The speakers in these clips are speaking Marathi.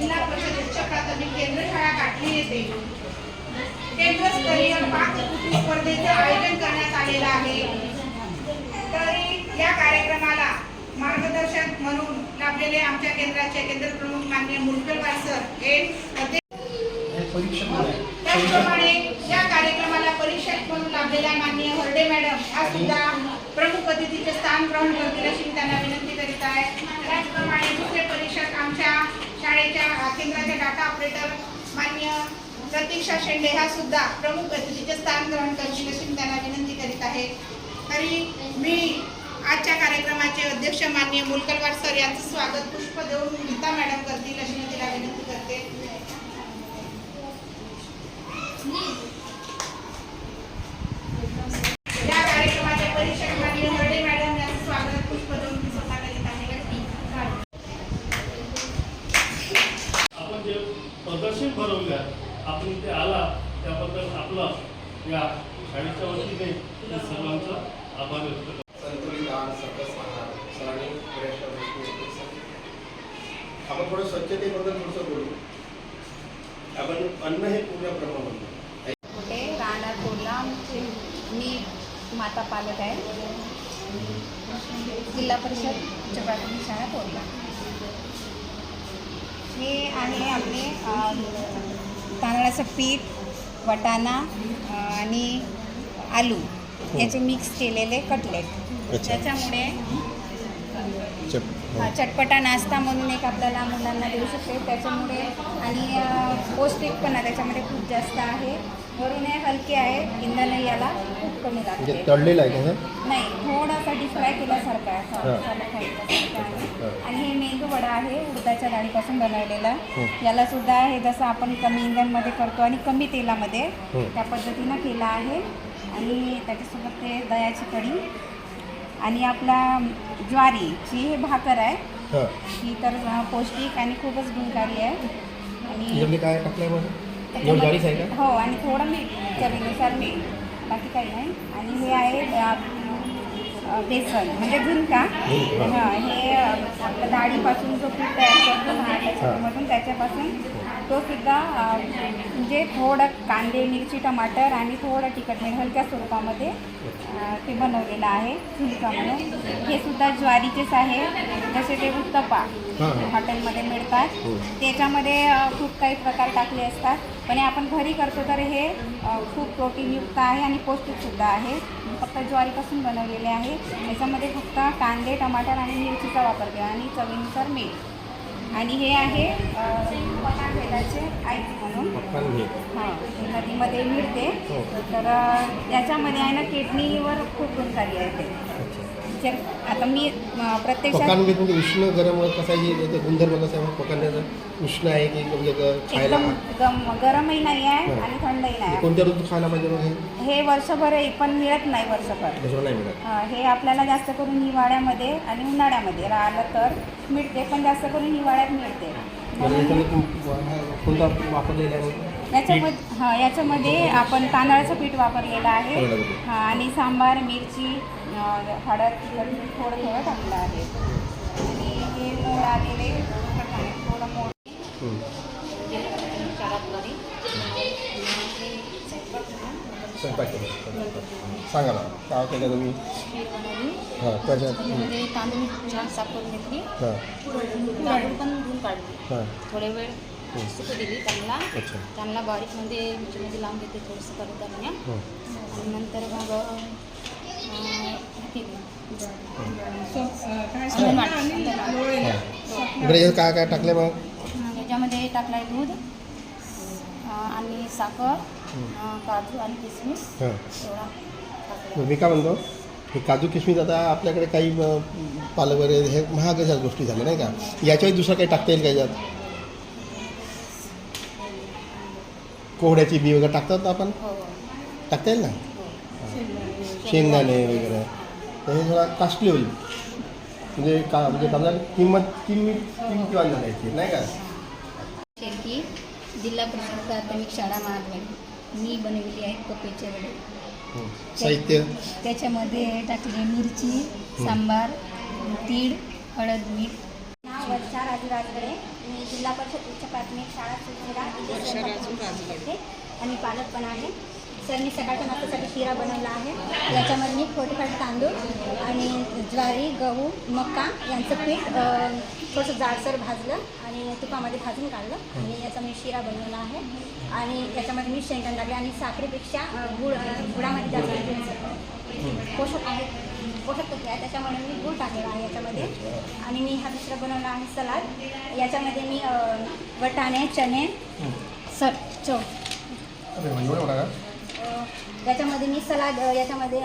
जिल्हा परिषद उच्च प्राथमिक केंद्र शाळा काढली येते. केंद्रस्तरीय पाककृती स्पर्धेचे आयोजन करण्यात आलेलं आहे. तरी या कार्यक्रमाला मार्गदर्शक म्हणून लाभलेले आमच्या केंद्राचे केंद्र प्रमुख मान्य मुलकरवार सर हे त्याचप्रमाणे या कार्यक्रमाला परीक्षक म्हणून लाभलेल्या माननीय हरडे मॅडम हा सुद्धा प्रमुख अतिथीचे स्थान ग्रहण करतील अशी मी त्यांना विनंती करीत आहे. त्याचप्रमाणे दुसरे परीक्षक आमच्या कार्यालयाच्या अ, केंद्राचे डाटा ऑपरेटर मान्य प्रतीक्षा शेंडे ह्या सुद्धा प्रमुख अतिथीचे स्थान ग्रहण करतील अशी त्यांना विनंती करीत आहे. तरी मी आजच्या कार्यक्रमाचे अध्यक्ष मान्य मुलकरवार सर यांचं स्वागत पुष्प देऊन गीता मॅडम करतील अशी मी तिला विनंती करते या कार्यक्रमाचे परीक्षक माननीय हरडे मॅडम यांचं स्वागत पुष्प देऊन मी स्वतः करीत आहे आपण जे प्रदर्शन भरवले आपण इथे आला त्याबद्दल आपलं या शाळेच्या वतीने मी सर्वांचा आभार व्यक्त करतो संतुलित आहार सकस आहार सरांनी बऱ्याचशा गोष्टी इथे सांगितल्या. आपण थोडं स्वच्छतेबद्दल थोडंसं बोलू. आपण अन्न हे पूर्ण ब्रह्म म्हणतो कुठे राहणार कोल्हा मी माता पालक आहे. जिल्हा परिषद उच्च प्राथमिक शाळा कोल्हा हे आहे आपले तांदळाचं पीठ वटाणा आणि आलू. याचे मिक्स केलेले कटलेट. त्याच्यामुळे चटपटा नाश्ता म्हणून एक आपल्याला मुलांना देऊ शकते. त्याच्यामुळे आणि पौष्टिकपणा त्याच्यामध्ये खूप जास्त आहे. वरून हे हलके आहे. इंधन याला खूप कमी म्हणजे लागते तळलेलं आहे का नाही थोडासा फ्राय केल्यासारखा आहे. आणि हे मेंदू वडा आहे. उडदाच्या डाळीपासून बनवलेला. याला सुद्धा हे जसं आपण कमी इंधनमध्ये करतो आणि कमी तेलामध्ये. त्या पद्धतीनं केला आहे. आणि त्याच्यासोबत ते दयाची कढी आणि आपला ज्वारीची हे भाकर आहे हां. ही तर पौष्टिक आणि खूपच गुणकारी आहे. आणि याच्यामध्ये काय टाकलंय मग? त्याच्यामध्ये- ज्वारीच आहे का? हो आणि थोडं मीठ चवीनुसार मीठ बाकी काही नाही. आणि हे आहे अ, अ, बेसन म्हणजे झुणका. झुणका. हां हे अ, आपलं डाळीपासून जो पीठ तयार करतो ना त्याच्यामधून त्याच्यापासून तो सुद्धा अ, म्हणजे थोडं कांदे मिरची टमाटर आणि थोडं तिखट मीठ हलक्या स्वरूपामध्ये ते बनवलेलं आहे झुणका म्हणून. हे सुद्धा ज्वारीचेच आहे जसे ते उत्तपा हॉटेलमध्ये मिळतात. हो. त्याच्यामध्ये खूप काही प्रकार टाकले असतात. पण हे आपण घरी करतो तर हे खूप प्रोटीनयुक्त आहे आणि पौष्टिकसुद्धा आहे. फक्त ज्वारीपासून बनवलेले आहे. याच्यामध्ये फक्त कांदे टमाटर आणि मिरचीचा वापर केला आणि चवीनुसार मीठ. आणि हे आहे अ, पकाण तेलाचे आयती म्हणून हां. नदीमध्ये मिळते. हो. तर याच्यामध्ये आहे ना किडनीवर खूप गुणकारी आहे ते. जर आता मी प्रत्यक्षात पकान म्हणजे उष्ण गरम कसं आहे? गुणधर्म कसं आहे? पकान उष्ण आहे की म्हणजे ग- खायला? एकदम गम गरमही नाही आहे हो. आणि थंडही नाही आहे. कोणत्या ऋतू खायला पाहिजे मग हे? हे वर्षभर आहे, पण मिळत नाही वर्षभर. दुसरं नाही मिळत. अं, हे आपल्याला जास्त करून हिवाळ्यामध्ये आणि उन्हाळ्यामध्ये राहिलं तर मिळते पण जास्त करून हिवाळ्यात मिळते. म्हणजे म्हणून कोणता वापरलेला आहे? याच्यामध्ये हां याच्यामध्ये आपण तांदळाचं पीठ वापरलेलं आहे. हां आणि सांबार मिरची अं, हळद तिखट मीठ थोडं थोडं टाकलं आहे आणि हे मोड आलेले थोडं मोड हं. स्वयंपाक केला. सांगा ना काय केलं तुम्ही हां त्याच्यात हं. तांदूळ छान साफ करून घेतली हां तांदूळ पण धुवून काढली हां थोडे वेळ सुकू दिली त्यांना. अच्छा. त्यांना बारीकमध्ये मिरचीमध्ये लावून घेते थोडंसं कडधान्य हं. आणि नंतर मग हे हां. बरं याच्यात काय काय टाकले मग याच्यामध्ये टाकलं आहे दूध आणि साखर काजू आणि किसमिस. हां. एवढा मी काय म्हणतो हे काजू किशमिश आता आपल्याकडे काही पालक वगैरे हे महागाच्या गोष्टी झाल्या नाही का? याच्यावर दुसरं काही टाकता येईल का याच्यात? कोहड्याची बी वगैरे टाकतात आपण? हो. हो टाकता येईल ना? हो. शेंगदाणे. वगैरे. तर हे थोडा कॉस्टली होईल. म्हणजे का म्हणजे समजा किंमत किंमत किंमतवान झाल्याची नाही का? शेरकी जिल्हा परिषद प्राथमिक शाळा महाद्वारी मी बनवली आहे पपईचे वडे. हं. साहित्य. त्याच्यामध्ये टाकले मिरची सांबार तीळ हळद मीठ. वर्षा राजू राजगडे मी जिल्हा परिषद उच्च प्राथमिक शाळा सुशिरा करते आणि पालक पण आहे. सर मी सकाळच्या नाश्त्यासाठी शिरा बनवला आहे. याच्यामध्ये मी फोर्टिफाईड तांदूळ आणि ज्वारी गहू मका यांचं पीठ थोडंसं जाडसर भाजलं आणि तुपामध्ये भाजून काढलं. आणि याचा मी शिरा बनवला आहे. आणि याच्यामध्ये मी शेंगदाणे टाकले आणि साखरेपेक्षा गुळ गुळामध्ये जास्त पोषक आहे तत्व आहे त्याच्यामुळे मी गूळ टाकलेला आहे याच्यामध्ये. आणि मी हा दुसरा बनवला आहे सलाद याच्यामध्ये मी वटाणे चणे सर चव. याच्यामध्ये मी सलाद याच्यामध्ये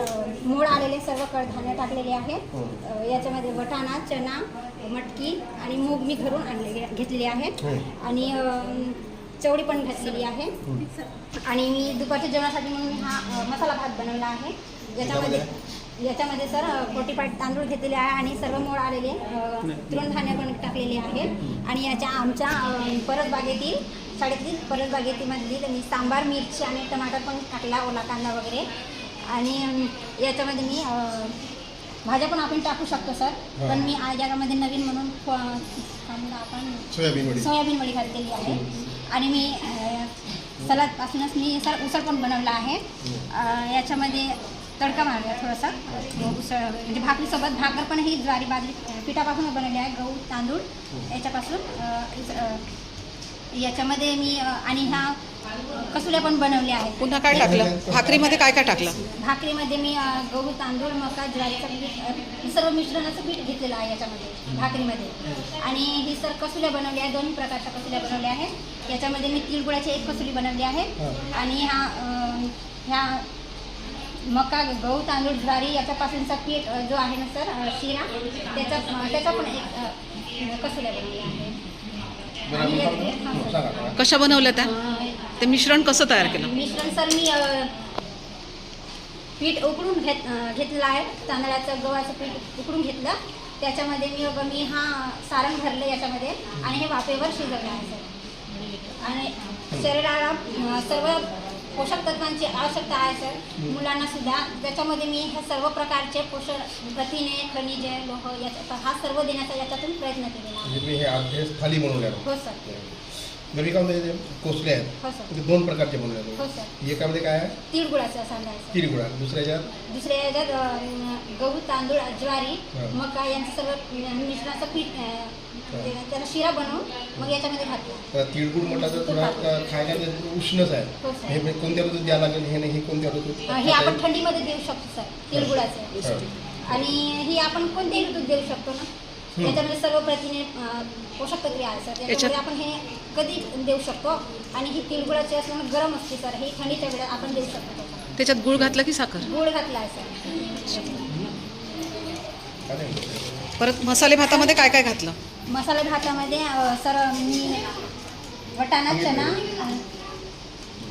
मोड आलेले सर्व कडधान्य टाकलेले आहे. अ, याच्यामध्ये वटाणा चना मटकी आणि मूग मी घरून आणलेले घेतलेले आहे. आणि अ, चवळी पण घातलेली आहे. आणि मी दुपारच्या जेवणासाठी म्हणून मी हा मसाला भात बनवला आहे. याच्यामध्ये? याच्यामध्ये सर फोर्टीफाईड तांदूळ घेतलेले आहे आणि सर्व मोड आलेले तृणधान्य पण टाकलेले आहे. आणि याच्या आमच्या अ, परसबागेतील शाळेतील परसबागेतीमधली मी सांबार मिरची आणि टमाटर पण टाकला ओला कांदा वगैरे. आणि याच्यामध्ये मी भाज्या पण आपण टाकू शकतो सर. पण मी आज याच्यामध्ये नवीन म्हणून आपण सोयाबीन वडी. सोयाबीन वडी घातलेली आहे. आणि मी सलादपासूनच मी सर उसळ पण बनवला आहे. याच्यामध्ये तडका मारला थोडासा. उसळ म्हणजे भाकरीसोबत भाकर पण ही ज्वारी बाजरी पिठापासून बनवली आहे. गहू तांदूळ याच्यापासून. याच्यामध्ये मी आणि ह्या कसुल्या पण बनवल्या आहेत. पुन्हा काय टाकलं? भाकरीमध्ये काय काय टाकलं? भाकरीमध्ये मी गहू तांदूळ मका ज्वारीचं पीठ हे सर्व मिश्रणाचं पीठ घेतलेलं आहे याच्यामध्ये भाकरीमध्ये. आणि ही सर कसुल्या बनवल्या आहेत दोन्ही प्रकारच्या कसुल्या बनवल्या आहेत. याच्यामध्ये मी तिळगुळाची एक कसुली बनवली आहे. आणि ह्या ह्या मका गहू तांदूळ ज्वारी याच्यापासूनचा पीठ जो आहे ना सर शिरा त्याचा त्याचा पण एक कसुल्या बनवल्या आहे हां. कशा बनवल्या त्या? ते मिश्रण कसं तयार केलं? मिश्रण सर मी पीठ उकडून घेत घेतलं आहे. तांदळाचं गव्हाचं पीठ उकडून घेतलं. त्याच्यामध्ये मी बघ मी हा सारण भरलं याच्यामध्ये आणि हे वाफेवर शिजवलं आहे सर. आणि शरीराला सर्व पोषक तत्वांची आवश्यकता आहे सर. मुलांना सुद्धा. त्याच्यामध्ये मी हे सर्व प्रकारचे पोषक प्रथिने खनिजे लोह याचा हा सर्व देण्याचा याच्यातून प्रयत्न केलेला आहे. म्हणजे हे अर्धे थाली बनवल्या हो सर. म्हणते कोसले आहेत हो सर. ते दोन प्रकारचे बनवले हो सर. एकामध्ये काय आहे? तिळगुळाचं सांगायचं तिळगुळ आहे दुसऱ्या याच्यात? अं, गहू तांदूळ ज्वारी हा. मका यांचं सर्व मिश्रणाचं पीठ अं, म्हणजे त्याला शिरा बनवून मग याच्यामध्ये घातला. तर तिळगुळ म्हटलं तर थोडा अ, खायला ते उष्णच आहे. हो सर. हे म्हणजे कोणत्या ऋतूत द्यावं लागेल हे नाही हे कोणत्या ऋतूत? अं, हे आपण थंडीमध्ये देऊ शकतो सर तिळगुळाचं हा. आणि ही आपण कोणत्याही ऋतूत देऊ शकतो ना? याच्यामध्ये सर्व प्रथिने अं, पोषक तत्वे सर त्याच्यामध्ये याच्यात- आपण हे कधी देऊ शकतो? आणि ही तिळगुळाची असल्यामुळे गरम असते सर ही थंडीच्या वेळेत आपण देऊ शकतो त्याच्यामध्ये. त्याच्यात गुळ घातलं की साखर? गूळ घातला आहे सर. परत मसाले भातामध्ये काय काय घातलं? मसाला भातामध्ये सर मी वटाणा चणा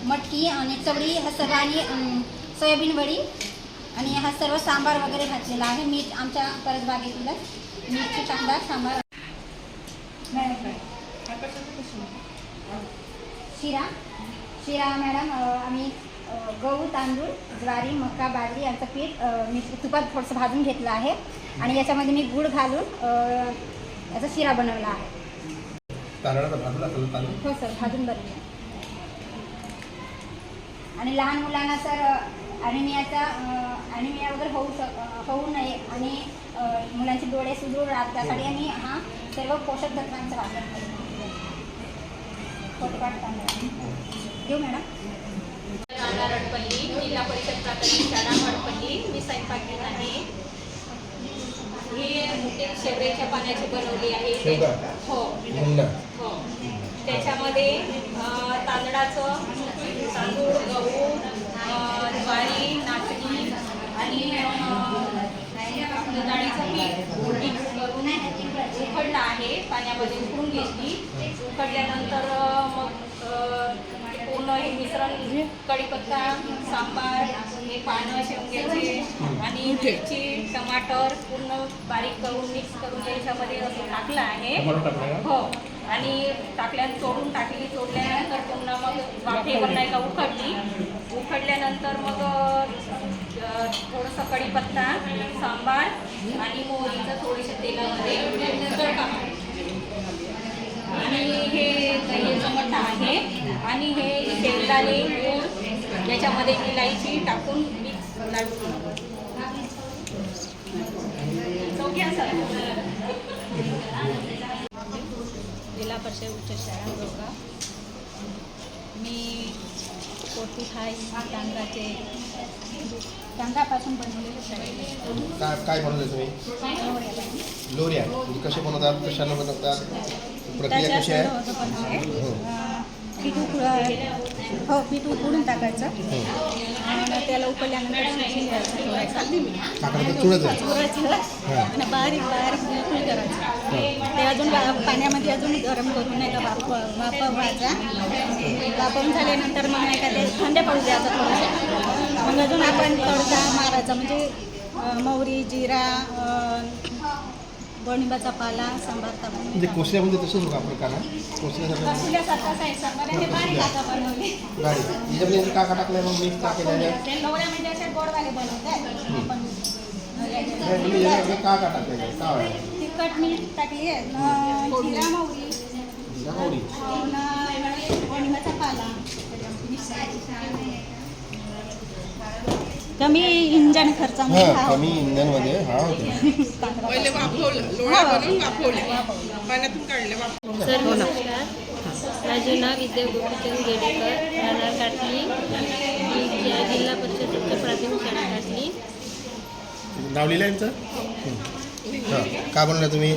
मटकी आणि चवळी हा सर्व आणि सोयाबीन वडी आणि हा सर्व सांबार वगैरे घातलेला आहे. मीठ आमच्या परसबागेतीलच मिरची कांदा सांबार. शिरा. शिरा मॅडम आम्ही गहू तांदूळ ज्वारी मका बाजरी यांचं पीठ मी तुपात थोडंसं भाजून घेतलं आहे. आणि याच्यामध्ये मी गूळ घालून याचा शिरा बनवला आहे. तांदळाचा भाजला असेल तांदूळ. हो सर भाजून बनवला. आणि लहान मुलांना सर ॲनिमियाचा ॲनिमिया वगैरे होऊ शक अ, होऊ नये आणि अ, मुलांचे डोळे सुदृढ राहतात. त्यासाठी आम्ही हा सर्व पोषक तत्वांचा वापर करतो. पोटपाट तांदूळ घेऊ मॅडम. रडपल्ली जिल्हा परिषद प्राथमिक शाळा वडपल्ली मी स्वयंपाक घेत आहे ही शेवग्याच्या पाण्याची बनवली आहे शेवगा? हो. हो. त्याच्यामध्ये अं, तांदळाचं तांदूळ गहू अं, ज्वारी नाचणी आणि डाळीचं पीठ. मिक्स करून उकडलं आहे पाण्यामध्ये उकडून घेतली. उकडल्यानंतर अं, मग अं, पूर्ण हे मिश्रण कढीपत्ता सांबार हे पानं शेवग्याचे आणि मिरची टमाटर पूर्ण बारीक करून मिक्स करून याच्यामध्ये असं टाकलं आहे. टाकला? हो. आणि टाकल्या चोडून टाकली चोडल्यानंतर पुन्हा मग वाफेवर नाही का उकडली. उकडल्यानंतर मग थोडंसं कढीपत्ता सांबार आणि मोहरीचं थोडीशं तेलामध्ये मारला. आणि हे चमट आहे. आणि हे शेंगदाणे गूळ याच्यामध्ये इलायची टाकून मिक्स लाडू चौघ्या जिल्हा परिषद उच्च शाळा दोघा मी पोटी हाय तांदळाचे तांदळापासून बनवलेले काय काय बनवलं तुम्ही? लोऱ्या म्हणजे कसे बनवतात कशानं बनवतात प्रक्रिया कशी आहे? पीठ उकळ हो पीठ उकळून टाकायचं. आणि त्याला उकळल्यानंतर चुरायचं आणि बारीक बारीक बिलकुल करायचं. ते अजून पाण्यामध्ये अजून गरम करून नाही का वाप वापवायचा वापरून झाल्यानंतर मग नाही का ते थंड पडू द्यायचं थोडंसं. मग अजून आपण तडका मारायचा म्हणजे मोहरी जिरा गोणिंबाचा पाला सांबार टाकून म्हणजे कोसल्यामध्ये तसंच होतं प्रकार ना कोसल्यासारखं. कसुल्यासारखं आहे सांबार. आणि बारीक आता बनवली. गाडी याच्यामध्ये यांनी काय काय टाकलंय मग मिक्स का केलं ते म्हणजे असे गोडवाले बनवतात आपण टाकलेलं आहे तिखट मीठ टाकली आहे. अं, जिरा मोहरी जिरा मोहरी अन् गोणिंबाचा पाला कमी इंजन खर्चामध्ये हां हा. कमी इंधनमध्ये हा पहिले वाफवलं लोळा बनवून वाफवले. पाण्यातून काढले सर नमस्कार. माझे नाव विद्या गोपीचंद गेडेकर राहणार काटली जिल्हा परिषद उच्च प्राथमिक शाळा काटली. नाव लिहिलं यांचं? हां बनवलं तुम्ही?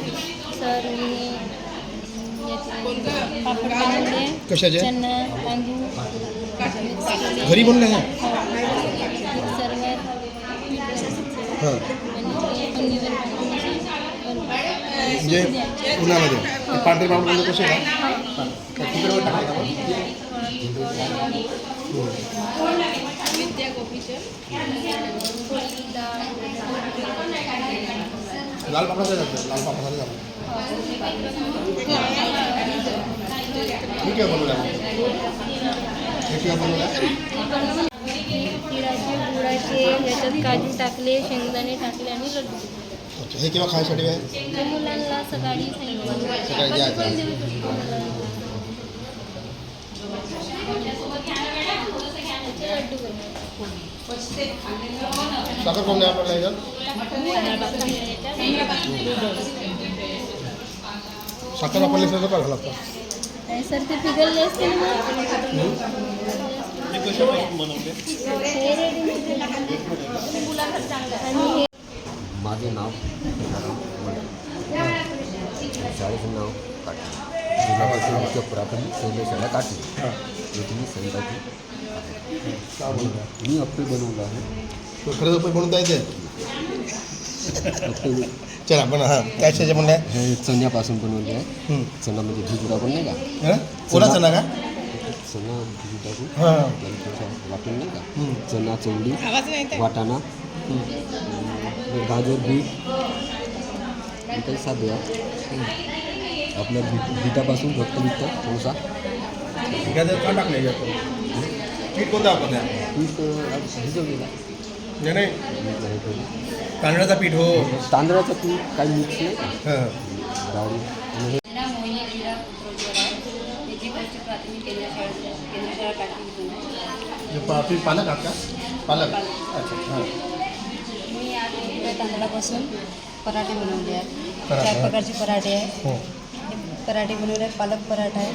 सर मी पापड बनवले कशाचे चना तांदूळ मिक्स केले. घरी बनलं आहे सर्व हां। आणि पनीर म्हणजे उन्हामध्ये ते पांढरे पापड म्हणजे कसे आहे काय तिकडे टाकायचं लाल पापडाचं जातं लाल पापडाचं जातं ठीक आहे बनवलं ठीक आहे बनवलं गुळाचे याच्यात काजू टाकले शेंगदाणे टाकले आणि लड्डू अच्छा हे केव्हा खायसाठी आहे? मुलांना सकाळी सकाळी द्यायचं लड्डू साखर कोण द्या आपल्याला याच्यात साखर वापरली सगळं काय लागतं सर ते पिघलले असते माझे नाव चाळीस नाव काटली जिल्हा परिषद मुख्य प्राथमिक शैलशाळा काटली हां येथे मी संताजी मी अप्पे बनवलं आहे खरंच अप्पे बनवून द्यायचे अप्पे चला पण हां काय त्याच्या म्हणल्या हे चण्यापासून बनवले आहे चणा म्हणजे भिजू टाकून नाही का कोणाचं चणा का चणा भिजू टाकून वाटून नाही का चणा चवडी वाटाणा गाजर बीट काही साधे आपल्या बीट बीटापासून फक्त बीट थोडासा. गाजर का टाकले याच्यात पीठ कोणतं आपण पीठ अं, भिजवलेला नाही? मीठ. तांदळाचा पीठ हो. तांदळाचं पीठ काही मिक्स नाही. का हां. डाळी आणि हे. मेरा मोहिनी लीला पुत्रोज्वला निजी परिषद प्राथमिक केंद्र शाळा केंद्र शाळा टाकली हे। पा- तुम्ही पालक आहात का पालक। अच्छा हां। मी आज तांदळापासून पराठे बनवले आहेत. पराठे, चार. प्रकारचे पराठे आहेत. हे। पराठे बनवले आहेत. पालक पराठा आहे.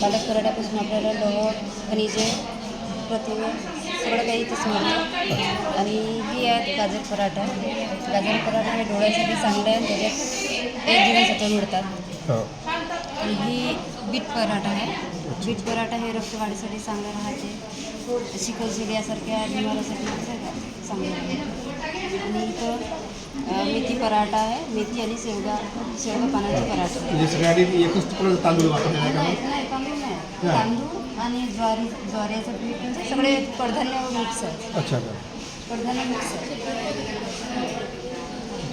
पालक पराठ्यापासून आपल्याला लोह खनिजे प्रतिमे सगळं काही इथेच मिळतं. आणि ही आहेत गाजर पराठा. गाजर पराठा हे डोळ्यासाठी चांगलं आहे. त्याच्यात एक जीवनसत्व मिळतात. हां. आणि ही बीट पराठा आहे. बीट पराठा हे रक्तवाढीसाठी चांगलं राहते. सिकलसेल यासारख्या बिमाऱ्यासाठी नाही का चांगलं आहे. आणि इथं मेथी पराठा आहे मेथी आणि शेवगा शेवगा पानाचा पराठा म्हणजे सगळ्यांनी एकच तुकडं तांदूळ वापरले आहे का नाही नाही तांदूळ नाही हा. तांदूळ आणि ज्वारी ज्वारीचं पीठ म्हणजे सगळे कडधान्य मिक्स आहे। अच्छा अच्छा. कडधान्य मिक्स आहे।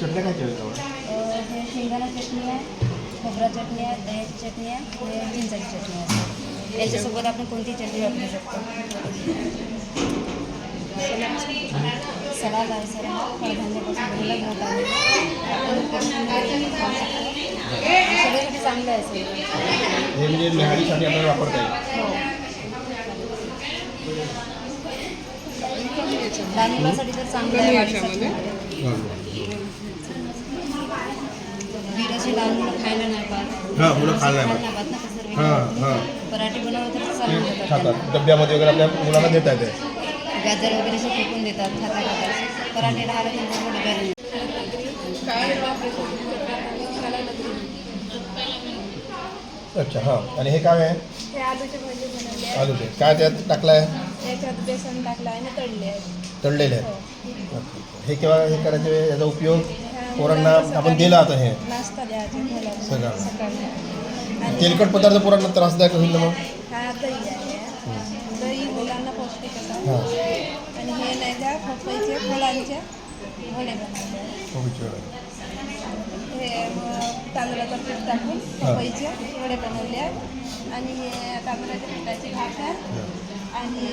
चटण्या काय केलं हे शेंगदाणा चटणी आहे खोबरा चटणी आहे दह्याची चटणी आहे आणि चिंचाची चटणी आहे. याच्यासोबत आपण कोणती चटणी वापरू शकतो? आहे. सर कडधान्यापासून बनलेला मोठा आहे. सगळ्यासाठी चांगलं हे म्हणजे न्याहारीसाठी आपल्याला वापरता येईल. तांदूळासाठी तर चांगलं आहे लहान मुलं खायला नाही पाहत. हां मुलं खायला नाही खायला नाही पाहत. ना हां हां. पराठे बनवलं तर खातात. डब्यामध्ये वगैरे आपल्या मुलांना देता येते. गाजर वगैरे असे फेकून देतात खाता खाता. पराठे राहिलं तर बरोबर डब्याला अच्छा हां. आणि हे काय आहे? हे आलूची भाजी बनवली आहे आलूचे. काय त्यात टाकलं आहे याच्यात बेसन टाकलं आहे आणि तळले आहे तळलेले आहेत. ओके. हे केव्हा हे करायचे? याचा उपयोग पोरांना आपण दिला आता हे. नाश्ता द्यायचा मुलांना. सगळं. सकाळी. आणि तेलकट पदार्थ पोरांना त्रासदायक होईल ना मग? हा दही आहे. आणि हे नाही का पपईचे फळांचे गोळे बनवले. हे तांदळाचं पीठ टाकून हा. पपईचे वडे बनवले आणि हे तांदळाच्या पिठाची भात आहे. आणि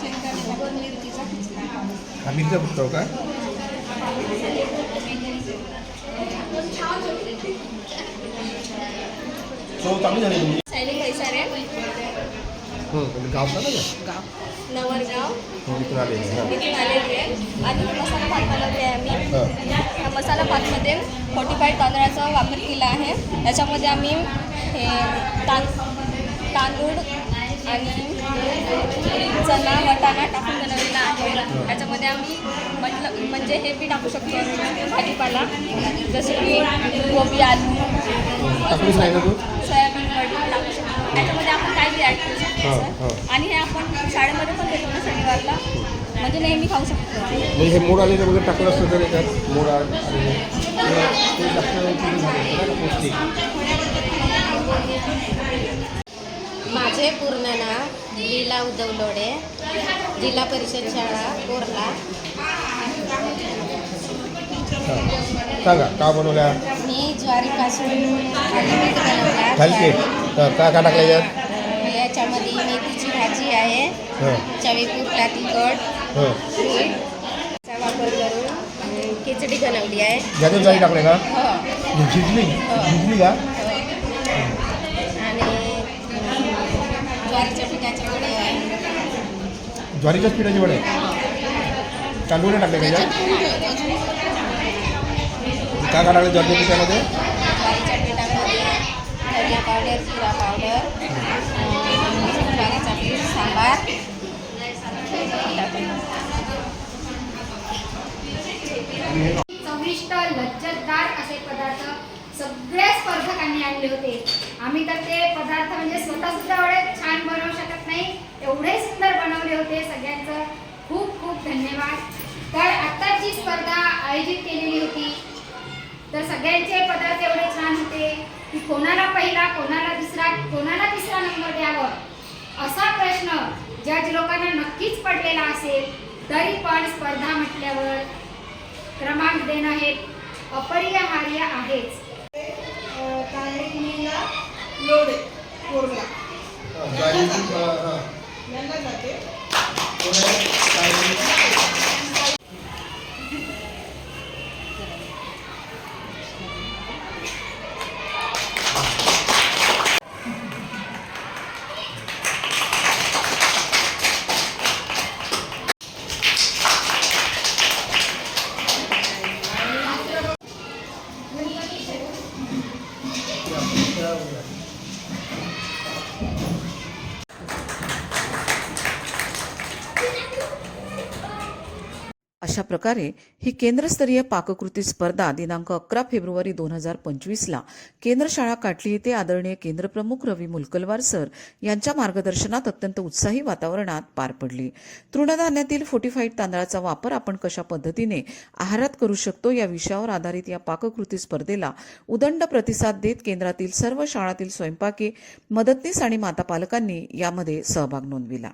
शेंगदाणे टाकून मिरचीचा खिचडा हा मिरच्या पुस्तक काय सो चांगली झाली तुमची. हं, गावचा ना का? नवरगाव. हो, इथून आले हां. इथून आलेली आहे. आणि मसाला भात बनवले आहे आम्ही. हां. या मसाला भातमध्ये फोर्टिफाईड तांदळाचा वापर केला आहे. त्याच्यामध्ये आम्ही हे तां तांदूळ आणि चणा वटाणा टाकून बनवलेला आहे. त्याच्यामध्ये आम्ही म्हटलं म्हणजे हे बी टाकू शकतो भाजीपाला. जसे की गोबी आलू. टाकलीच नाही ना तू? सोयाबीन टाकू शकतो. त्याच्यामध्ये आपण काही बी ॲड करू शकतो. आणि हे आपण शाळेमध्ये पण देतो ना शनिवारला. म्हणजे नेहमी खाऊ शकतो. म्हणजे हे मोड आलेलं वगैरे टाकलं असतं तर याच्यात मोड आले ते झाले का पौष्टिक माझे पूर्ण नाव लीला उदवलोडे जिल्हा परिषद शाळा कोरला. हां. सांगा का बनवल्या? मी ज्वारीपासून थालीपीठ बनवला थालीपीठ हां काय काय टाकलं याच्यात आहे हां. चवीपुरला तिखट हां. मीठ चा वापर करून खिचडी बनवली आहे. याच्यात जाई टाकले का? हो. शिजली शिजली का? आणि अं, ज्वारीच्या पिठाचे वडे आहे. ज्वारीच्याच पिठाची वडे? तांदूळ टाकले का याच्यात? काय काय टाकलं ज्वारीच्या पिठामध्ये? ज्वारीच्या पिठामध्ये धनिया पावडर जिरा पावडर ज्वारीचा पीठ सांबार चविष्ट लज्जतदार असे पदार्थ सगळ्या स्पर्धकांनी आणले होते. आम्ही तर ते पदार्थ म्हणजे स्वतः सुद्धा एवढे छान बनवू शकत नाही एवढे सुंदर बनवले होते सगळ्यांचं. खूप खूप धन्यवाद. तर आता जी स्पर्धा आयोजित केलेली होती तर सगळ्यांचे पदार्थ एवढे छान होते की कोणाला पहिला कोणाला दुसरा कोणाला तिसरा नंबर द्यावं? असा प्रश्न जज लोकांना नक्कीच पडलेला असेल तरी पण स्पर्धा म्हटल्यावर क्रमांक देणं हे अपरिहार्य आहेच. लोड हां यांना जाते. अशा प्रकारे ही केंद्रस्तरीय पाककृती स्पर्धा दिनांक अकरा फेब्रुवारी दोन हजार पंचवीसला केंद्र शाळा काटली येथे आदरणीय केंद्रप्रमुख रवी मुलकलवार सर यांच्या मार्गदर्शनात अत्यंत उत्साही वातावरणात पार पडली. तृणधान्यातील फोर्टिफाईड तांदळाचा वापर आपण कशा पद्धतीने आहारात करू शकतो या विषयावर आधारित या पाककृती स्पर्धेला उदंड प्रतिसाद देत केंद्रातील सर्व शाळातील स्वयंपाकी मदतनीस आणि माता पालकांनी यामध्ये सहभाग नोंदविला.